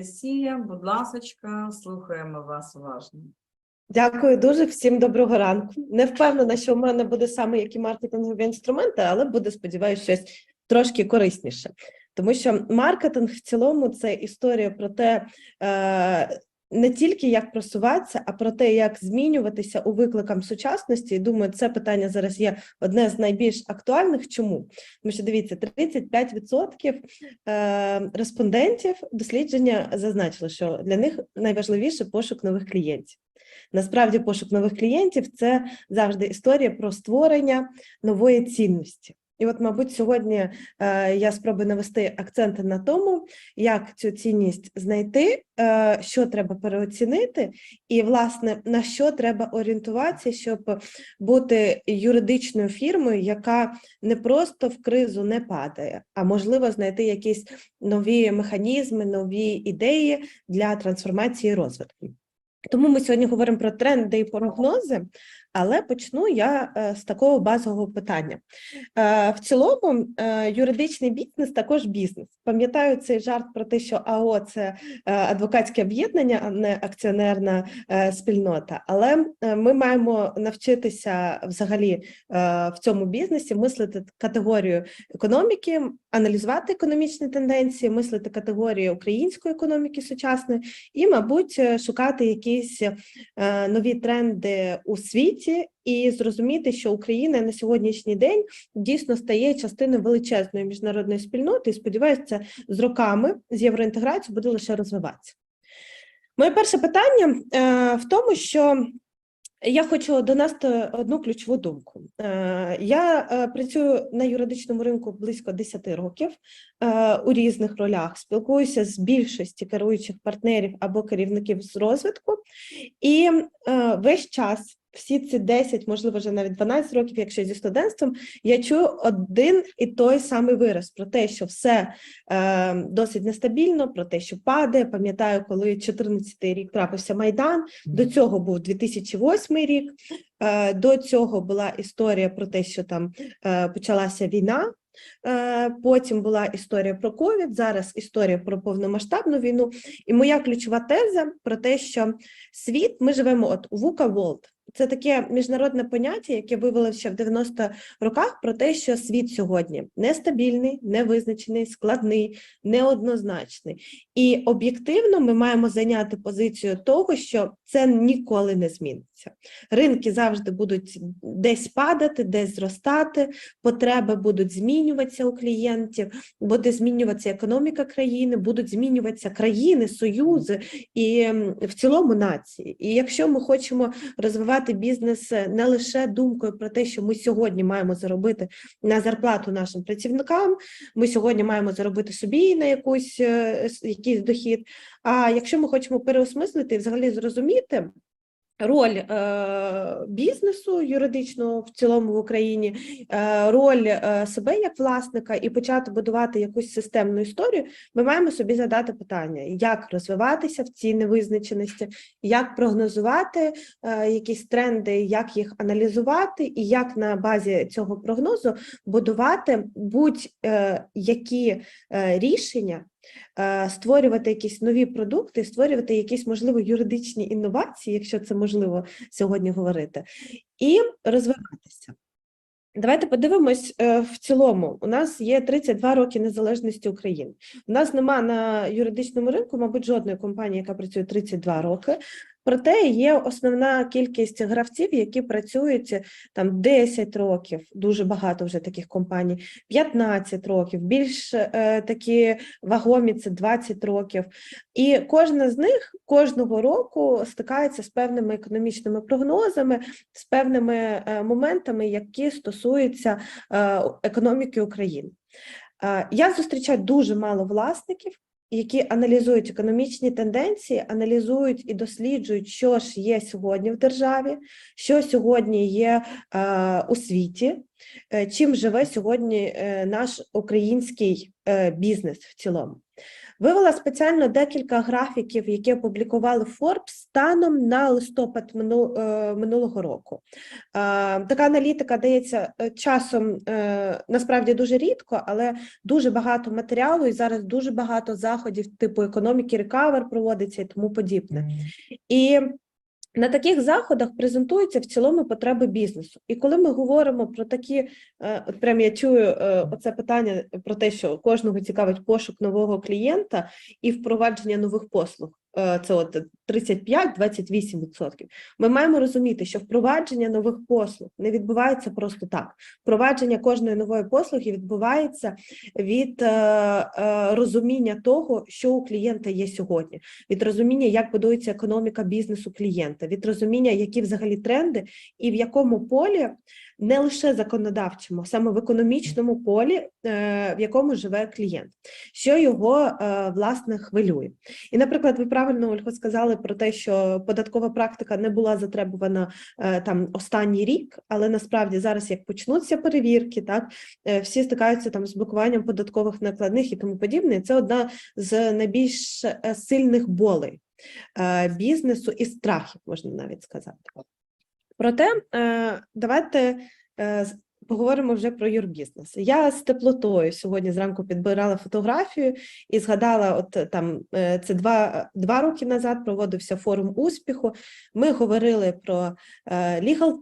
Анастасія, будь ласочка, слухаємо вас уважно. Дякую дуже всім доброго ранку. Не впевнена, що в мене буде саме які маркетингові інструменти, але буде, сподіваюся, щось трошки корисніше. Тому що маркетинг в цілому це історія про те, е, не тільки як просуватися, а про те, як змінюватися у викликам сучасності. І думаю, це питання зараз є одне з найбільш актуальних. Чому? Тому що дивіться, 35% е, респондентів дослідження зазначили, що для них найважливіше пошук нових клієнтів. Насправді, пошук нових клієнтів це завжди історія про створення нової цінності. І от, мабуть, сьогодні е, я спробую навести акценти на тому, як цю цінність знайти, е, що треба переоцінити, і, власне, на що треба орієнтуватися, щоб бути юридичною фірмою, яка не просто в кризу не падає, а можливо знайти якісь нові механізми, нові ідеї для трансформації і розвитку. Тому ми сьогодні говоримо про тренди і прогнози, але почну я е, з такого базового питання. Е, В цілому, е, юридичний бізнес також бізнес. Пам'ятаю цей жарт про те, що АО це адвокатське об'єднання, а не акціонерна спільнота. Але ми маємо навчитися взагалі в цьому бізнесі мислити категорію економіки, аналізувати економічні тенденції, мислити категорію української економіки сучасної і, мабуть, шукати якісь нові тренди у світі і зрозуміти, що Україна на сьогоднішній день дійсно стає частиною величезної міжнародної спільноти. І сподіваюся, з роками з євроінтеграцією буде лише розвиватися. Моє перше питання е, в тому, що я хочу донести одну ключову думку. Е, Я е, працюю на юридичному ринку близько 10 років у різних ролях, спілкуюся з більшості керуючих партнерів або керівників з розвитку, і весь час. Всі ці 10, можливо, вже навіть 12 років, якщо зі студентством, я чую один і той самий вираз про те, що все е, досить нестабільно, про те, що падає. Пам'ятаю, коли 14-й рік трапився Майдан, до цього був 2008 рік. Е, До цього була історія про те, що там е, почалася війна. е, Потім була історія про ковід, зараз історія про повномасштабну війну. І моя ключова теза про те, що світ ми живемо от у VUCA World. Це таке міжнародне поняття, яке вивели ще в 90-х роках про те, що світ сьогодні нестабільний, невизначений, складний, неоднозначний. І об'єктивно ми маємо зайняти позицію того, що це ніколи не зміниться. Ринки завжди будуть десь падати, десь зростати, потреби будуть змінюватися у клієнтів, буде змінюватися економіка країни, будуть змінюватися країни, союзи і в цілому нації. І якщо ми хочемо розвивати бізнес е, не лише думкою про те, що ми сьогодні маємо заробити на зарплату нашим працівникам, ми сьогодні маємо заробити собі на якусь е, якийсь дохід. А якщо ми хочемо переосмислити і взагалі зрозуміти. Роль е, бізнесу юридичного в цілому в Україні, е, роль е, себе як власника і почати будувати якусь системну історію, ми маємо собі задати питання, як розвиватися в цій невизначеності, як прогнозувати е, якісь тренди, як їх аналізувати, і як на базі цього прогнозу будувати будь-які е, рішення, е, створювати якісь нові продукти, створювати якісь, можливо, юридичні інновації, якщо це можливо сьогодні говорити, і розвиватися. Давайте подивимось е, в цілому. У нас є 32 роки незалежності України. У нас нема на юридичному ринку, мабуть, жодної компанії, яка працює 32 роки. Проте є основна кількість гравців, які працюють там 10 років, дуже багато вже таких компаній, 15 років, більш е, такі вагомі це 20 років. І кожна з них кожного року стикається з певними економічними прогнозами, з певними е, моментами, які стосуються е, економіки України. Е, Я зустрічаю дуже мало власників, які аналізують економічні тенденції, аналізують і досліджують, що ж є сьогодні в державі, що сьогодні є е, у світі, е, чим живе сьогодні е, наш український е, бізнес в цілому. Вивела спеціально декілька графіків, які опублікували Forbes станом на листопад е, минулого року. Е, Така аналітика дається е, часом насправді дуже рідко, але дуже багато матеріалу і зараз дуже багато заходів типу економіки рекавер проводиться і тому подібне. І на таких заходах презентуються в цілому потреби бізнесу. І коли ми говоримо про такі, е, от прям я чую е, оце питання про те, що кожного цікавить пошук нового клієнта і впровадження нових послуг. е, Це от 35-28%. Ми маємо розуміти, що впровадження нових послуг не відбувається просто так. Впровадження кожної нової послуги відбувається від е, е, розуміння того, що у клієнта є сьогодні від розуміння, як будується економіка бізнесу клієнта, від розуміння, які взагалі тренди, і в якому полі не лише законодавчому, саме в економічному полі, е, в якому живе клієнт, що його е, власне хвилює. І, наприклад, ви правильно Ольга сказали про те, що податкова практика не була затребувана е, там останній рік, але насправді зараз, як почнуться перевірки, так е, всі стикаються там з блокуванням податкових накладних і тому подібне. Це одна з найбільш е, сильних болей бізнесу і страхів, можна навіть сказати. Проте давайте поговоримо вже про юрбізнес. Я з теплотою сьогодні зранку підбирала фотографію і згадала, от там е, це два, два роки назад проводився форум успіху. Ми говорили про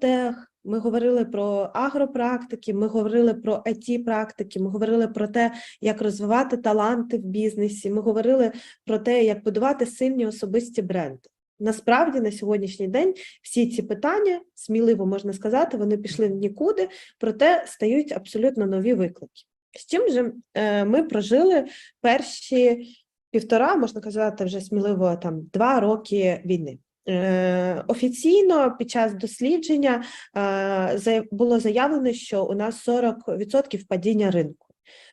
tech, ми говорили про агропрактики, ми говорили про it практики, ми говорили про те, як розвивати таланти в бізнесі. Ми говорили про те, як будувати сильні особисті бренди. Насправді на сьогоднішній день всі ці питання, сміливо можна сказати, вони пішли в нікуди, проте стають абсолютно нові виклики. З чим же е, ми прожили перші півтора, можна казати, вже сміливо там два роки війни. Е, Офіційно під час дослідження е, було заявлено, що у нас 40% падіння ринку.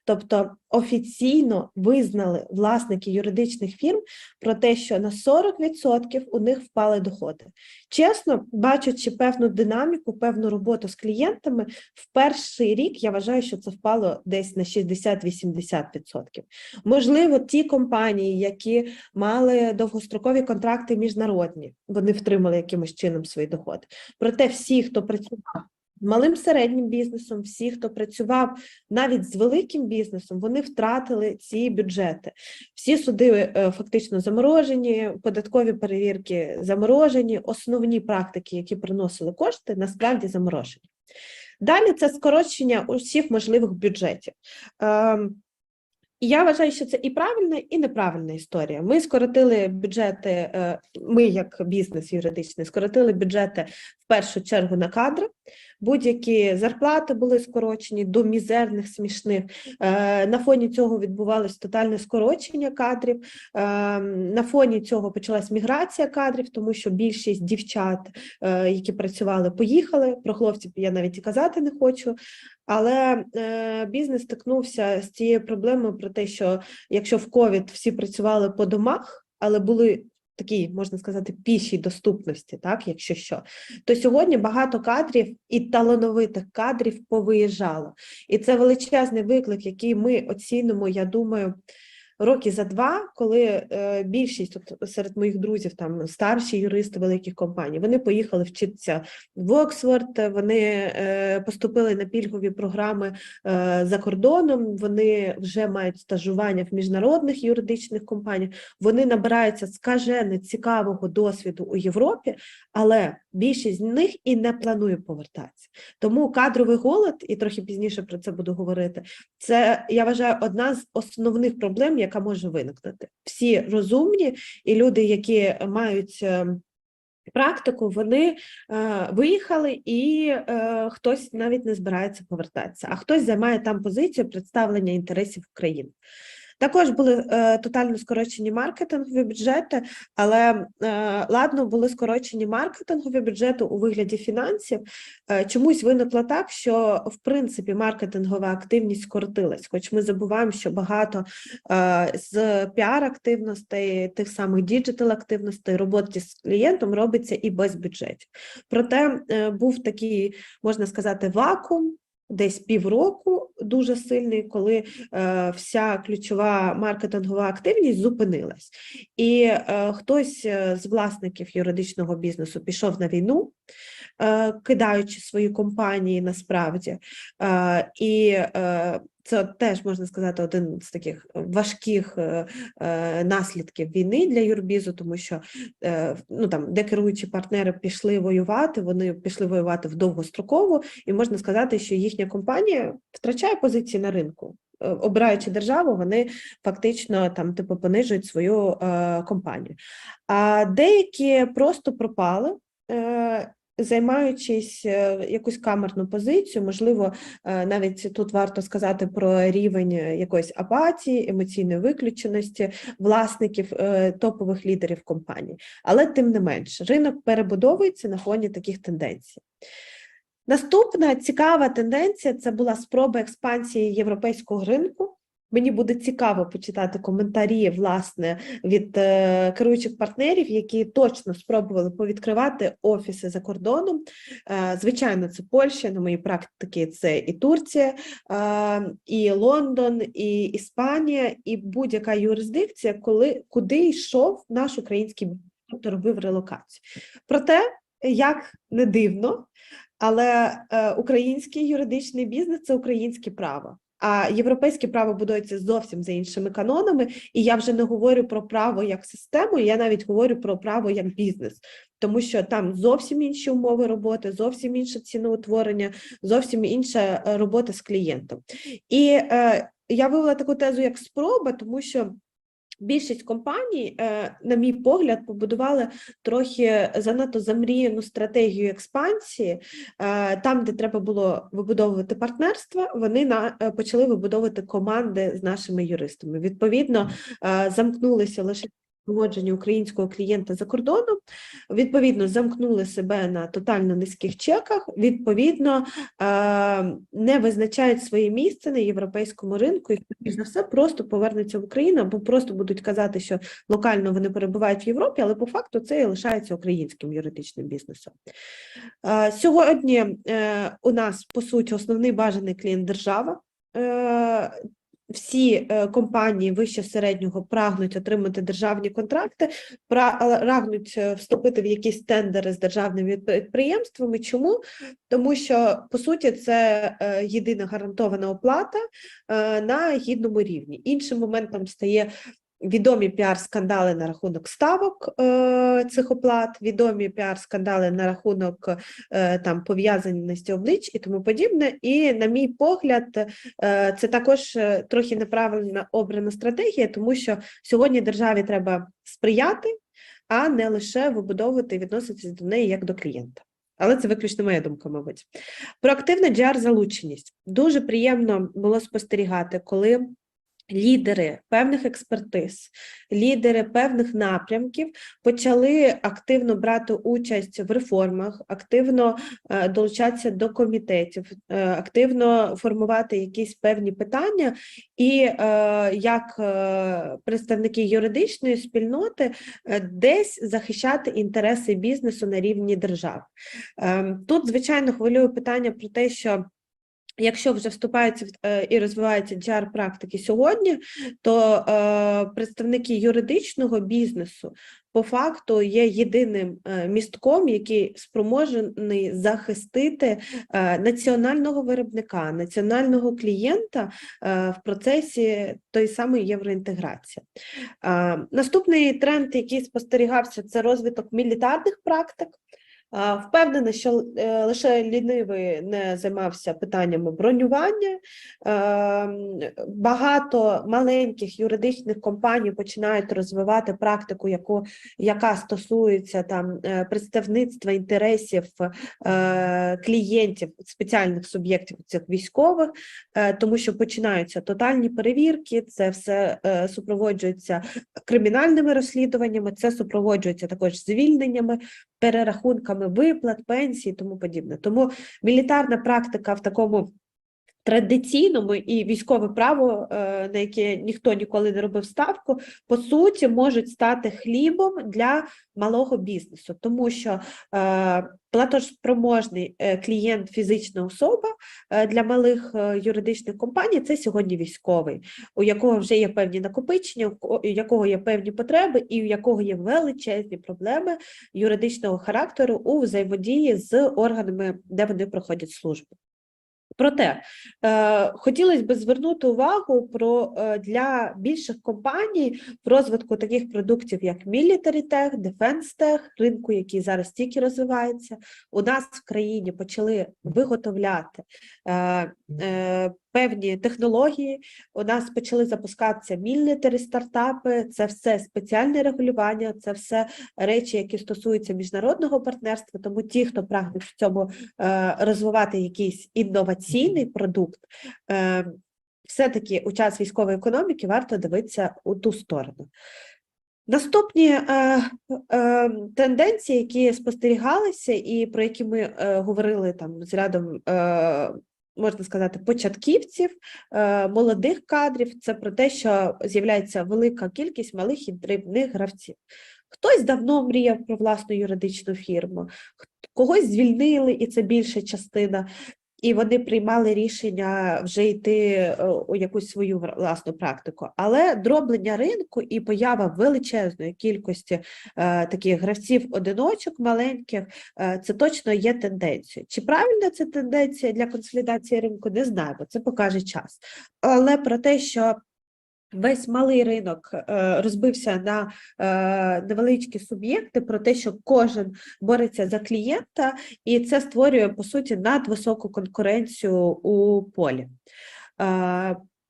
Тобто офіційно визнали власники юридичних фірм про те, що на 40% у них впали доходи. Чесно, бачачи певну динаміку, певну роботу з клієнтами, в перший рік я вважаю, що це впало десь на 60-80%. Можливо, ті компанії, які мали довгострокові контракти міжнародні, вони втримали якимось чином свої доходи. Проте всі, хто працював малим середнім бізнесом, всі, хто працював навіть з великим бізнесом, вони втратили ці бюджети. Всі суди е, фактично заморожені, податкові перевірки заморожені, основні практики, які приносили кошти, насправді заморожені. Далі це скорочення усіх можливих бюджетів. Ем, я вважаю, що це і правильна, і неправильна історія. Ми скоротили бюджети, е, ми як бізнес юридичний, скоротили бюджети першу чергу на кадри. Будь-які зарплати були скорочені до мізерних смішних. Е, На фоні цього відбувалось тотальне скорочення кадрів. Е, На фоні цього почалась міграція кадрів, тому що більшість дівчат, е, які працювали, поїхали. Про хлопців я навіть і казати не хочу. Але бізнес стикнувся з цією проблемою про те, що якщо в ковід всі працювали по домах, але були такі, можна сказати, пішій доступності, так, якщо що, то сьогодні багато кадрів і талановитих кадрів повиїжджало. І це величезний виклик, який ми оцінимо, я думаю, роки за два, коли е, більшість от, серед моїх друзів, там старші юристи великих компаній, вони поїхали вчитися в Оксфорд, вони е, поступили на пільгові програми е, за кордоном, вони вже мають стажування в міжнародних юридичних компаніях, вони набираються скажено цікавого досвіду у Європі, але більшість з них і не планує повертатися. Тому кадровий голод, і трохи пізніше про це буду говорити, це я вважаю одна з основних проблем, яка може виникнути. Всі розумні і люди, які мають. е, Практику вони е, виїхали, і е, хтось навіть не збирається повертатися, а хтось займає там позицію представлення інтересів України. Також були е, тотально скорочені маркетингові бюджети, але е, ладно, були скорочені маркетингові бюджети у вигляді фінансів. Е, чомусь виникло так, що в принципі маркетингова активність скоротилась, хоч ми забуваємо, що багато е, з піар-активностей, тих самих діджитал-активностей, роботи з клієнтом робиться і без бюджетів. Проте е, був такий, можна сказати, вакуум. Десь півроку дуже сильний, коли е, вся ключова маркетингова активність зупинилась. І е, хтось е, з власників юридичного бізнесу пішов на війну, кидаючи свої компанії насправді. Е, і е, це теж можна сказати один з таких важких е, е, наслідків війни для юрбізу, тому що е, ну там де керуючі партнери пішли воювати, вони пішли воювати в довгострокову, і можна сказати, що їхня компанія втрачає позиції на ринку. Е, Обираючи державу, вони фактично там типу понижують свою е, компанію. А деякі просто пропали. Е, Займаючись е, якусь камерну позицію, можливо, е, навіть тут варто сказати про рівень е, якоїсь апатії, емоційної виключеності власників топових лідерів компаній. Але тим не менш, ринок перебудовується на фоні таких тенденцій. Наступна цікава тенденція це була спроба експансії європейського ринку. Мені буде цікаво почитати коментарі власне від е, керуючих партнерів, які точно спробували повідкривати офіси за кордоном. Е, звичайно, це Польща, на моїй практиці це і Турція, е, і Лондон, і Іспанія, і будь-яка юрисдикція, коли куди йшов наш український тобто робив релокацію. Проте, як не дивно, але український юридичний бізнес це українське право. А європейське право будується зовсім за іншими канонами, і я вже не говорю про право як систему, я навіть говорю про право як бізнес, тому що там зовсім інші умови роботи, зовсім інше ціноутворення, зовсім інша е, робота з клієнтом. І е, я вивела таку тезу як спроба, тому що більшість компаній, е, на мій погляд, побудували трохи занадто замріяну стратегію експансії. Е, Там, де треба було вибудовувати партнерства, вони на е, почали вибудовувати команди з нашими юристами. Відповідно, замкнулися лише погодження українського клієнта за кордоном, відповідно, замкнули себе на тотально низьких чеках, відповідно, е, не визначають своє місце на європейському ринку і, за все, просто повернуться в Україну або просто будуть казати, що локально вони перебувають в Європі, але по факту це і лишається українським юридичним бізнесом. Е, Сьогодні е, у нас, по суті, основний бажаний клієнт держава. Всі е, компанії вище середнього прагнуть отримати державні контракти, пра- прагнуть е, вступити в якісь тендери з державними підприємствами. Чому? Тому що по суті це е, єдина гарантована оплата на гідному рівні. Іншим моментом стає. Відомі піар-скандали на рахунок ставок е, цих оплат, відомі піар-скандали на рахунок е, там пов'язаності облич і тому подібне. І, на мій погляд, Е, Це також е, трохи неправильно обрана стратегія, тому що сьогодні державі треба сприяти, а не лише вибудовувати і відноситися до неї як до клієнта. Але це виключно моя думка, мабуть. Проактивна GR-залученість. Дуже приємно було спостерігати, коли лідери певних експертиз, лідери певних напрямків почали активно брати участь в реформах, активно е, долучатися до комітетів, е, активно формувати якісь певні питання, і е, як представники юридичної спільноти десь захищати інтереси бізнесу на рівні держав. Е, Тут, звичайно, хвилює питання про те, що Якщо вже вступаються е, і розвиваються GR практики сьогодні, то е, представники юридичного бізнесу по факту є єдиним е, містком, який спроможений захистити національного виробника, національного клієнта в процесі тої самої євроінтеграції. Наступний тренд, який спостерігався, це розвиток мілітарних практик. Впевнена, що е, лише лінивий не займався питаннями бронювання. Ем, Багато маленьких юридичних компаній починають розвивати практику, яку, яка стосується там е, представництва інтересів е, клієнтів спеціальних суб'єктів цих військових, е, тому що починаються тотальні перевірки, це все е, супроводжується кримінальними розслідуваннями, це супроводжується також звільненнями перерахунками виплат, пенсій і тому подібне. Тому мілітарна практика в такому традиційному і військове право, е, на яке ніхто ніколи не робив ставку, по суті, можуть стати хлібом для малого бізнесу, тому що е, платоспроможний е, клієнт, фізична особа для малих юридичних компаній це сьогодні військовий, у якого вже є певні накопичення, у ко- у якого є певні потреби, і у якого є величезні проблеми юридичного характеру у взаємодії з органами, де вони проходять службу. Проте е, хотілося б звернути увагу про е, для більших компаній в розвитку таких продуктів, як Military Tech, Defense Tech, ринку, який зараз тільки розвивається. У нас в країні почали виготовляти е, е, певні технології. У нас почали запускатися мілітарі стартапи. Це все спеціальне регулювання, це все речі, які стосуються міжнародного партнерства. Тому ті, хто прагне в цьому е, розвивати якийсь інноваційний продукт, е, все-таки у час військової економіки варто дивитися у ту сторону. Наступні е, е, тенденції, які спостерігалися, і про які ми е, говорили там з рядом, е, можна сказати, початківців, е, молодих кадрів, це про те, що з'являється велика кількість малих і дрібних гравців. Хтось давно мріяв про власну юридичну фірму, когось звільнили, і це більша частина. І вони приймали рішення вже йти е, у якусь свою власну практику. Але дроблення ринку і поява величезної кількості е, таких гравців-одиночок маленьких, е, це точно є тенденцією. Чи правильна це тенденція для консолідації ринку, не знаю, бо це покаже час. Але про те, що Весь малий ринок е, розбився на е, невеличкі суб'єкти про те, що кожен бореться за клієнта, і це створює по суті надвисоку конкуренцію у полі.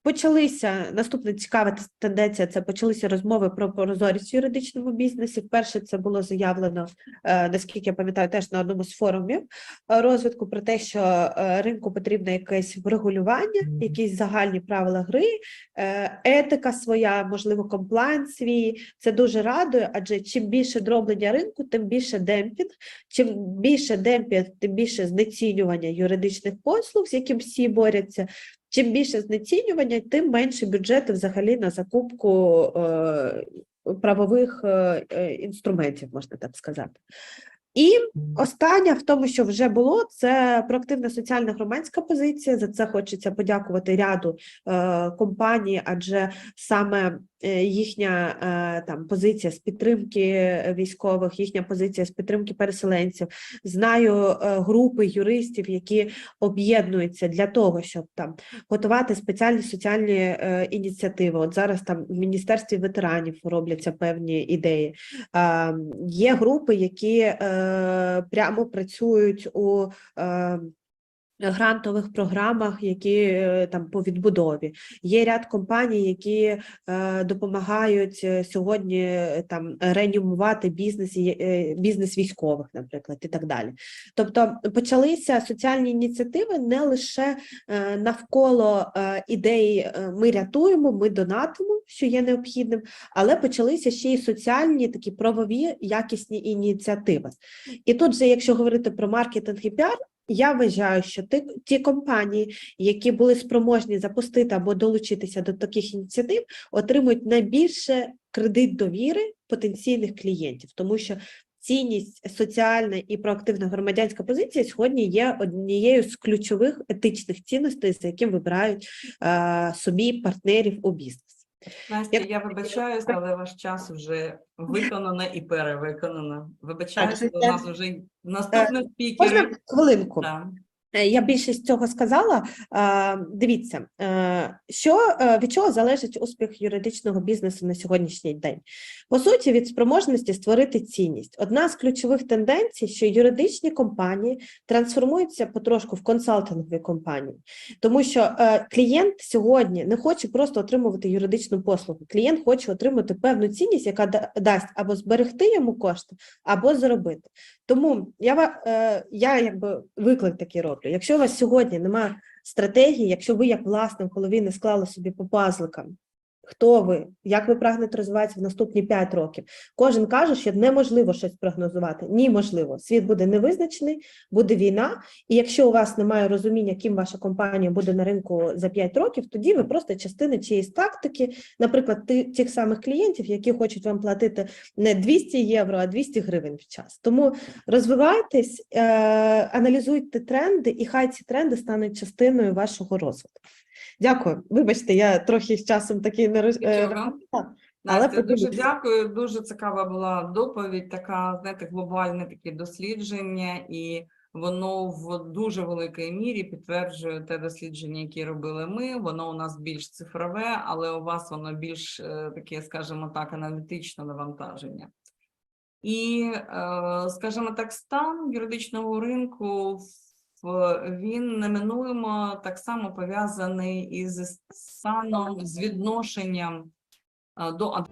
Почалися наступна цікава тенденція. Це почалися розмови про прозорість в юридичному бізнесі. Вперше це було заявлено, е, наскільки я пам'ятаю, теж на одному з форумів е, розвитку про те, що е, ринку потрібне якесь врегулювання, якісь загальні правила гри, етика своя, можливо, комплайн свій. Це дуже радує, адже чим більше дроблення ринку, тим більше демпінг. Чим більше демпінг, тим більше знецінювання юридичних послуг, з яким всі борються. Чим більше знецінювання, тим менше бюджети взагалі на закупку е, правових е, е, інструментів, можна так сказати. І Останнє в тому, що вже було, це проактивна соціальна громадська позиція. За це хочеться подякувати ряду е, компаній, адже саме їхня е, там позиція з підтримки військових, їхня позиція з підтримки переселенців. Знаю е, групи юристів, які об'єднуються для того, щоб там готувати спеціальні соціальні е, ініціативи. От зараз там в міністерстві ветеранів робляться певні ідеї. Е, Є групи, які е, прямо працюють у е, грантових програмах, які е, там по відбудові. Є ряд компаній, які е, допомагають е, сьогодні е, там реанімувати бізнес, е, бізнес військових, наприклад, і так далі. Тобто почалися соціальні ініціативи не лише е, навколо е, ідеї ми рятуємо, ми донатимо, що є необхідним, але почалися ще й соціальні такі правові якісні ініціативи. І тут же, якщо говорити про маркетинг і піар, я вважаю, що ти, ті компанії, які були спроможні запустити або долучитися до таких ініціатив, отримують найбільше кредит довіри потенційних клієнтів, тому що цінність соціальна і проактивна громадянська позиція сьогодні є однією з ключових етичних цінностей, за яким вибирають е, собі партнерів у бізнес. Настя, я вибачаюсь, але ваш час вже виконано і перевиконано. Вибачаюсь, Так, у нас вже наступний спікер. Можна хвилинку? Да. Е, Я більшість цього сказала. Е, Дивіться, е, що від чого залежить успіх юридичного бізнесу на сьогоднішній день? По суті, від спроможності створити цінність. Одна з ключових тенденцій, що юридичні компанії трансформуються потрошку в консалтингові компанії, тому що клієнт сьогодні не хоче просто отримувати юридичну послугу. Клієнт хоче отримати певну цінність, яка дасть або зберегти йому кошти, або заробити. Тому я, я якби виклик такий роблю. Якщо у вас сьогодні немає стратегії, якщо ви як власник в голові не склали собі по пазликам хто ви, як ви прагнете розвиватися в наступні 5 років. Кожен каже, що неможливо щось прогнозувати. Ні, можливо. Світ буде невизначений, буде війна. І якщо у вас немає розуміння, ким ваша компанія буде на ринку за 5 років, тоді ви просто частина чиєїсь тактики, наприклад, тих самих клієнтів, які хочуть вам платити не 200 євро, а 200 гривень в час. Тому розвивайтесь, е, аналізуйте тренди, і хай ці тренди стануть частиною вашого розвитку. Дякую. Вибачте, я трохи з часом такий не роз... е, але Настя, дуже дякую. Дуже цікава була доповідь, така, знаєте, глобальне таке дослідження, і воно в дуже великій мірі підтверджує те дослідження, яке робили ми. Воно у нас більш цифрове, але у вас воно більш е, таке, скажімо так, аналітичне навантаження. І, е, скажімо так, стан юридичного ринку в- він неминуємо так само пов'язаний із станом з відношенням до до